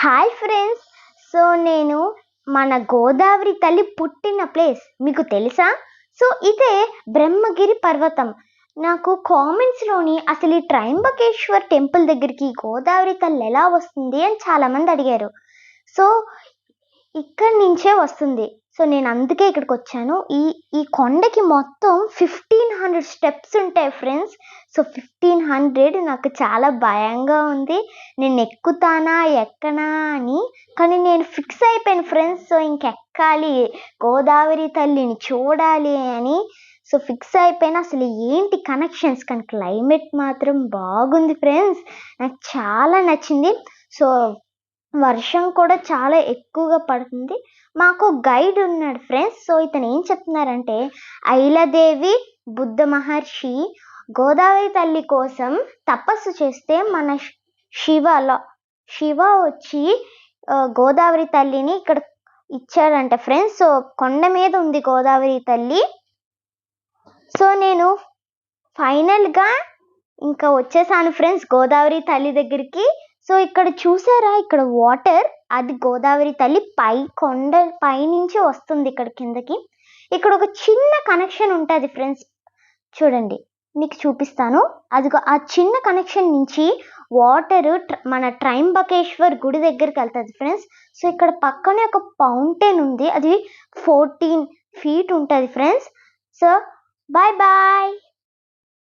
Hi friends. So నేను మన గోదావరి తల్లి పుట్టిన ప్లేస్ మీకు తెలుసా? సో ఇదే బ్రహ్మగిరి పర్వతం. నాకు కామెంట్స్లోని అసలు ఈ ట్రైంబకేశ్వర్ టెంపుల్ దగ్గరికి గోదావరి తల్లి ఎలా వస్తుంది అని చాలామంది అడిగారు. సో ఇక్కడి నుంచే వస్తుంది. సో నేను అందుకే ఇక్కడికి వచ్చాను. ఈ ఈ కొండకి మొత్తం ఫిఫ్టీన్ హండ్రెడ్ స్టెప్స్ ఉంటాయి ఫ్రెండ్స్. సో ఫిఫ్టీన్ హండ్రెడ్ నాకు చాలా భయంగా ఉంది. నేను ఎక్కుతానా ఎక్కనా అని. కానీ నేను ఫిక్స్ అయిపోయాను ఫ్రెండ్స్. సో ఇంకెక్కాలి గోదావరి తల్లిని చూడాలి అని. సో ఫిక్స్ అయిపోయిన. అసలు ఏంటి కనెక్షన్స్? కానీ క్లైమేట్ మాత్రం బాగుంది ఫ్రెండ్స్. నాకు చాలా నచ్చింది. సో వర్షం కూడా చాలా ఎక్కువగా పడుతుంది. మాకు గైడ్ ఉన్నాడు ఫ్రెండ్స్. సో ఇతను ఏం చెప్తున్నారంటే ఐలదేవి బుద్ధ మహర్షి గోదావరి తల్లి కోసం తపస్సు చేస్తే మన శివలో శివ వచ్చి గోదావరి తల్లిని ఇక్కడ ఇచ్చాడంట ఫ్రెండ్స్. సో కొండ మీద ఉంది గోదావరి తల్లి. సో నేను ఫైనల్గా ఇంకా వచ్చేసాను ఫ్రెండ్స్ గోదావరి తల్లి దగ్గరికి. సో ఇక్కడ చూసారా? ఇక్కడ వాటర్. అది గోదావరి తల్లి పై కొండ పైనుంచి వస్తుంది ఇక్కడ కిందకి. ఇక్కడ ఒక చిన్న కనెక్షన్ ఉంటుంది ఫ్రెండ్స్. చూడండి. మీకు చూపిస్తాను. అది ఆ చిన్న కనెక్షన్ నుంచి వాటర్ మన ట్రైంబకేశ్వర్ గుడి దగ్గరికి వెళ్తుంది ఫ్రెండ్స్ సో ఇక్కడ పక్కనే ఒక ఫౌంటైన్ ఉంది. అది ఫోర్టీన్ ఫీట్ ఉంటుంది ఫ్రెండ్స్ సో బాయ్ బాయ్